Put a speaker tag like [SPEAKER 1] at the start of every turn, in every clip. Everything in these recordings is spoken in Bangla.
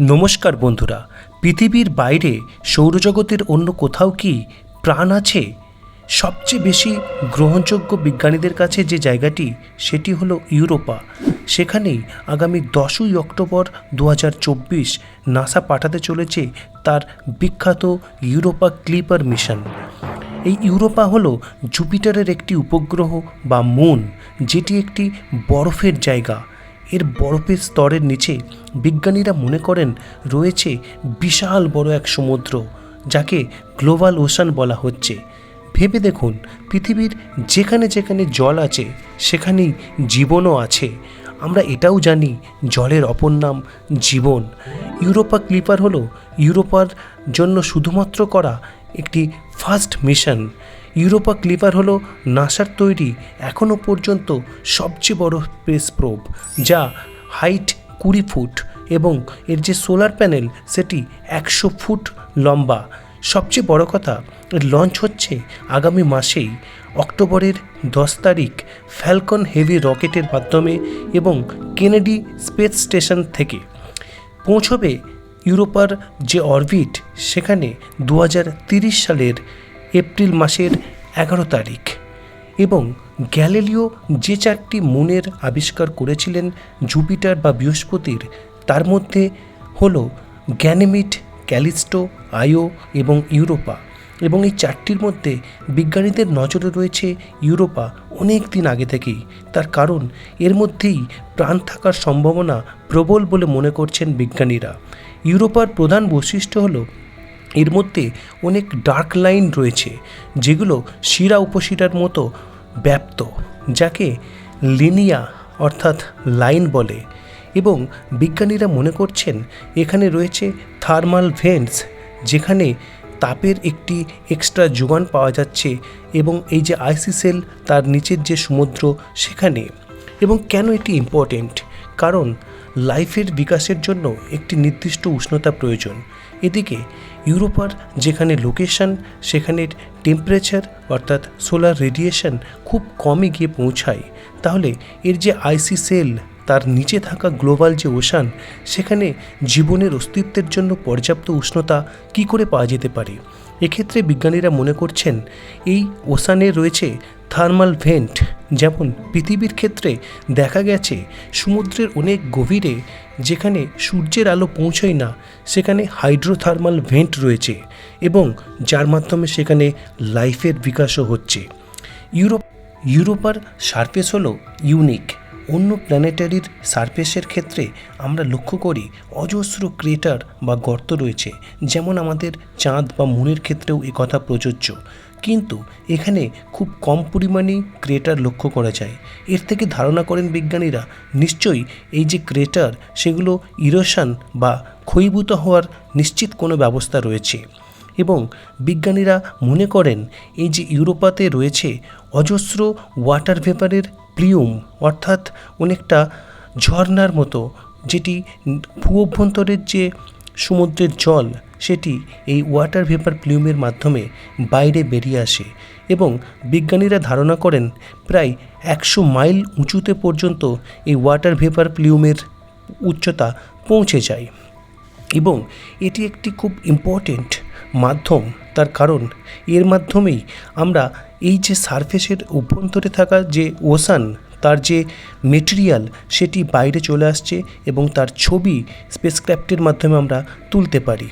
[SPEAKER 1] নমস্কার বন্ধুরা, পৃথিবীর বাইরে সৌরজগতের অন্য কোথাও কি প্রাণ আছে? সবচেয়ে বেশি গ্রহণযোগ্য বিজ্ঞানীদের কাছে যে জায়গাটি, সেটি হলো ইউরোপা। সেখানেই আগামী দশই অক্টোবর দু হাজার চব্বিশ নাসা পাঠাতে চলেছে তার বিখ্যাত ইউরোপা ক্লিপার মিশন। এই ইউরোপা হলো জুপিটারের একটি উপগ্রহ বা মুন, যেটি একটি বরফের জায়গা। এর বরফের স্তরের নিচে বিজ্ঞানীরা মনে করেন রয়েছে বিশাল বড় এক সমুদ্র, যাকে গ্লোবাল ওশান বলা হচ্ছে। ভেবে দেখুন, পৃথিবীর যেখানে যেখানে জল আছে, সেখানেই জীবনও আছে। আমরা এটাও জানি, জলের অপর নাম জীবন। ইউরোপা ক্লিপার হলো, ইউরোপার জন্য শুধুমাত্র করা একটি ফার্স্ট মিশন। ইউরোপা ক্লিপার হলো নাসার তৈরি এখনও পর্যন্ত সবচেয়ে বড় স্পেস প্রোব, যা হাইট কুড়ি ফুট এবং এর যে সোলার প্যানেল সেটি একশো ফুট লম্বা। সবচেয়ে বড় কথা, এর লঞ্চ হচ্ছে আগামী মাসেই, অক্টোবরের দশ তারিখ, ফ্যালকন হেভি রকেটের মাধ্যমে এবং কেনেডি স্পেস স্টেশন থেকে। পৌঁছবে ইউরোপার যে অরবিট, সেখানে দু সালের এপ্রিল মাসের এগারো তারিখ এবং গ্যালিলিও যে চারটি মনের আবিষ্কার করেছিলেন জুপিটার বা বৃহস্পতির, তার মধ্যে হল গ্যানেমিড ক্যালিস্টো আয়ো এবং ইউরোপা এবং এই চারটির মধ্যে বিজ্ঞানীদের নজরে রয়েছে ইউরোপা অনেক দিন আগে থেকেই। তার কারণ, এর মধ্যেই প্রাণ থাকার সম্ভাবনা প্রবল বলে মনে করছেন বিজ্ঞানীরা। ইউরোপার প্রধান বৈশিষ্ট্য হলো এর মধ্যে অনেক ডার্ক লাইন রয়েছে, যেগুলো শিরা উপশিরার মতো ব্যাপ্ত, যাকে লিনিয়া অর্থাৎ লাইন বলে। এবং বিজ্ঞানীরা মনে করছেন এখানে রয়েছে থার্মাল ভেন্টস যেখানে তাপের একটি এক্সট্রা যোগান পাওয়া যাচ্ছে এবং এই যে আইসি সেল তার নিচের যে সমুদ্র সেখানে। এবং কেন এটি ইম্পর্টেন্ট কারণ লাইফের বিকাশের জন্য একটি নির্দিষ্ট উষ্ণতা প্রয়োজন। এদিকে, ইউরোপার যেখানে লোকেশন সেখানের টেম্পারেচার অর্থাৎ সোলার রেডিয়েশন খুব কমে গিয়ে পৌঁছায়, তাহলে এর যে আইসি সেল তার নিচে থাকা গ্লোবাল যে ওশান সেখানে জীবনের অস্তিত্বের জন্য পর্যাপ্ত উষ্ণতা কি করে পাওয়া যেতে পারে? এক্ষেত্রে বিজ্ঞানীরা মনে করছেন, এই ওশানে রয়েছে থার্মাল ভেন্ট যেমন পৃথিবীর ক্ষেত্রে দেখা গেছে, সমুদ্রের অনেক গভীরে যেখানে সূর্যের আলো পৌঁছয় না, সেখানে হাইড্রোথার্মাল ভেন্ট রয়েছে এবং যার মাধ্যমে সেখানে লাইফের বিকাশও হচ্ছে। ইউরোপ, ইউরোপার সারফেস হলো ইউনিক। অন্য প্ল্যানেটারির সারফেসের ক্ষেত্রে আমরা লক্ষ্য করি অজস্র ক্রেটার বা গর্ত রয়েছে, যেমন আমাদের চাঁদ বা মুনের ক্ষেত্রেও কথা প্রযোজ্য। কিন্তু এখানে খুব কম পরিমাণেই ক্রেটার লক্ষ্য করা যায়। এর থেকে ধারণা করেন বিজ্ঞানীরা, নিশ্চয়ই এই যে ক্রেটার, সেগুলো ইরোশন বা ক্ষয়ীভূত হওয়ার নিশ্চিত কোনো ব্যবস্থা রয়েছে। এবং বিজ্ঞানীরা মনে করেন, এই যে ইউরোপাতে রয়েছে অজস্র ওয়াটার ভেপারের প্লিউম, অর্থাৎ অনেকটা ঝর্নার মতো, যেটি ভূ অভ্যন্তরের যে সমুদ্রের জল সেটি এই ওয়াটার ভেপার প্লিউমের মাধ্যমে বাইরে বেরিয়ে আসে এবং বিজ্ঞানীরা ধারণা করেন প্রায় একশো মাইল উঁচুতে পর্যন্ত এই ওয়াটার ভেপার প্লিউমের উচ্চতা পৌঁছে যায় এবং এটি একটি খুব ইম্পর্টেন্ট মাধ্যম। তার কারণ, এর মাধ্যমেই আমরা এই যে সারফেসের অভ্যন্তরে থাকা যে ওসান তার যে মেটেরিয়াল সেটি বাইরে চলে আসছে এবং তার ছবি স্পেসক্রাফ্টের মাধ্যমে আমরা তুলতে পারি।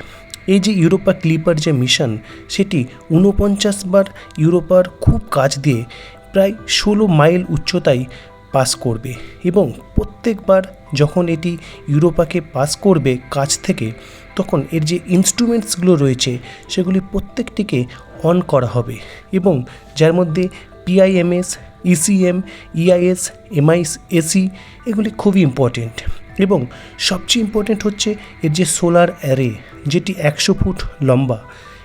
[SPEAKER 1] এই যে ইউরোপা ক্লিপার যে মিশন সেটি ঊনপঞ্চাশ বার ইউরোপার খুব কাছ দিয়ে প্রায় ষোলো মাইল উচ্চতায় পাস করবে এবং প্রত্যেকবার যখন এটি ইউরোপাকে পাস করবে কাছ থেকে, তখন এর যে ইনস্ট্রুমেন্টসগুলো রয়েছে, সেগুলি প্রত্যেকটিকে অন করা হবে এবং যার মধ্যে PIMS ECM EIS MIS AC এগুলি খুবই ইম্পর্টেন্ট এবং সবচেয়ে ইম্পর্টেন্ট হচ্ছে এর যে সোলার অ্যারে যেটি একশো ফুট লম্বা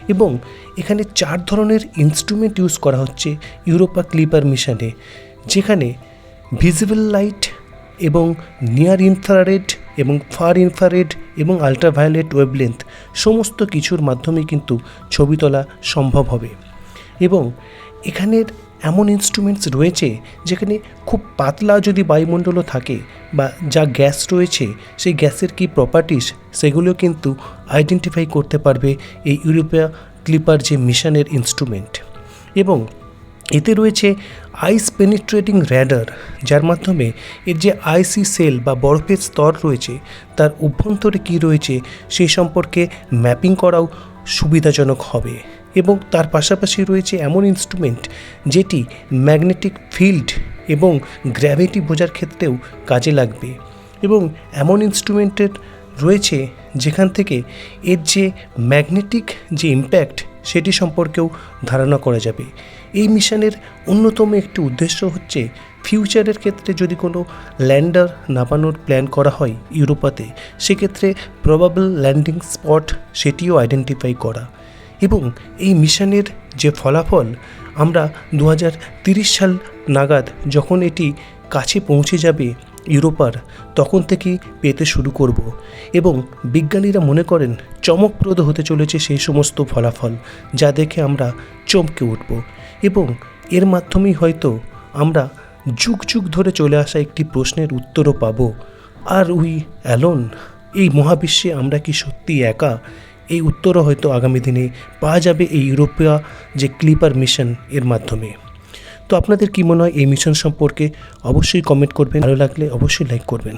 [SPEAKER 1] এবং এখানে চার ধরনের ইনস্ট্রুমেন্ট ইউজ করা হচ্ছে ইউরোপা ক্লিপার মিশনে যেখানে ভিজিবল লাইট এবং নিয়ার ইনফ্রারেড এবং ফার ইনফ্রারেড এবং আলট্রাভায়োলেট ওয়েবলেন্থ সমস্ত কিছুর মাধ্যমে কিন্তু ছবি তোলা সম্ভব হবে। এবং এখানের এমন ইনস্ট্রুমেন্টস রয়েছে যেখানে খুব পাতলা যদি বায়ুমণ্ডলও থাকে বা যা গ্যাস রয়েছে, সেই গ্যাসের কী প্রপার্টিস সেগুলো কিন্তু আইডেন্টিফাই করতে পারবে এই ইউরোপিয়া ক্লিপার যে মিশনের ইনস্ট্রুমেন্ট এবং এতে রয়েছে আইস পেনিট্রেটিং র্যাডার যার মাধ্যমে এর যে আইসি সেল বা বরফের স্তর রয়েছে, তার অভ্যন্তরে কী রয়েছে সেই সম্পর্কে ম্যাপিং করাও সুবিধাজনক হবে। এবং তার পাশাপাশি রয়েছে এমন ইনস্ট্রুমেন্ট যেটি ম্যাগনেটিক ফিল্ড এবং গ্র্যাভিটি বোঝার ক্ষেত্রেও কাজে লাগবে। এবং এমন ইনস্ট্রুমেন্টের রয়েছে যেখান থেকে এর যে ম্যাগনেটিক যে ইম্প্যাক্ট সেটি সম্পর্কেও ধারণা করা যাবে। এই মিশনের অন্যতম একটি উদ্দেশ্য হচ্ছে ফিউচারের ক্ষেত্রে যদি কোনো ল্যান্ডার নামানোর প্ল্যান করা হয় ইউরোপাতে, সেক্ষেত্রে প্রবাবল ল্যান্ডিং স্পট সেটিও আইডেন্টিফাই করা। এবং এই মিশনের যে ফলাফল, আমরা দু সাল নাগাদ যখন এটি কাছে পৌঁছে যাবে ইউরোপার, তখন থেকেই পেতে শুরু করব। এবং বিজ্ঞানীরা মনে করেন, চমকপ্রদ হতে চলেছে সেই সমস্ত ফলাফল, যা দেখে আমরা চমকে উঠব। এবং এর মাধ্যমেই হয়তো আমরা যুগ যুগ ধরে চলে আসা একটি প্রশ্নের উত্তরও পাব, আর উই অ্যালোন? এই মহাবিশ্বে আমরা কি সত্যি একা? এই উত্তরও হয়তো আগামী দিনে পাওয়া যাবে এই ইউরোপিয়া যে ক্লিপার মিশন এর মাধ্যমে। তো আপনাদের কী মনে হয় এই মিশন সম্পর্কে অবশ্যই কমেন্ট করবেন। ভালো লাগলে অবশ্যই লাইক করবেন।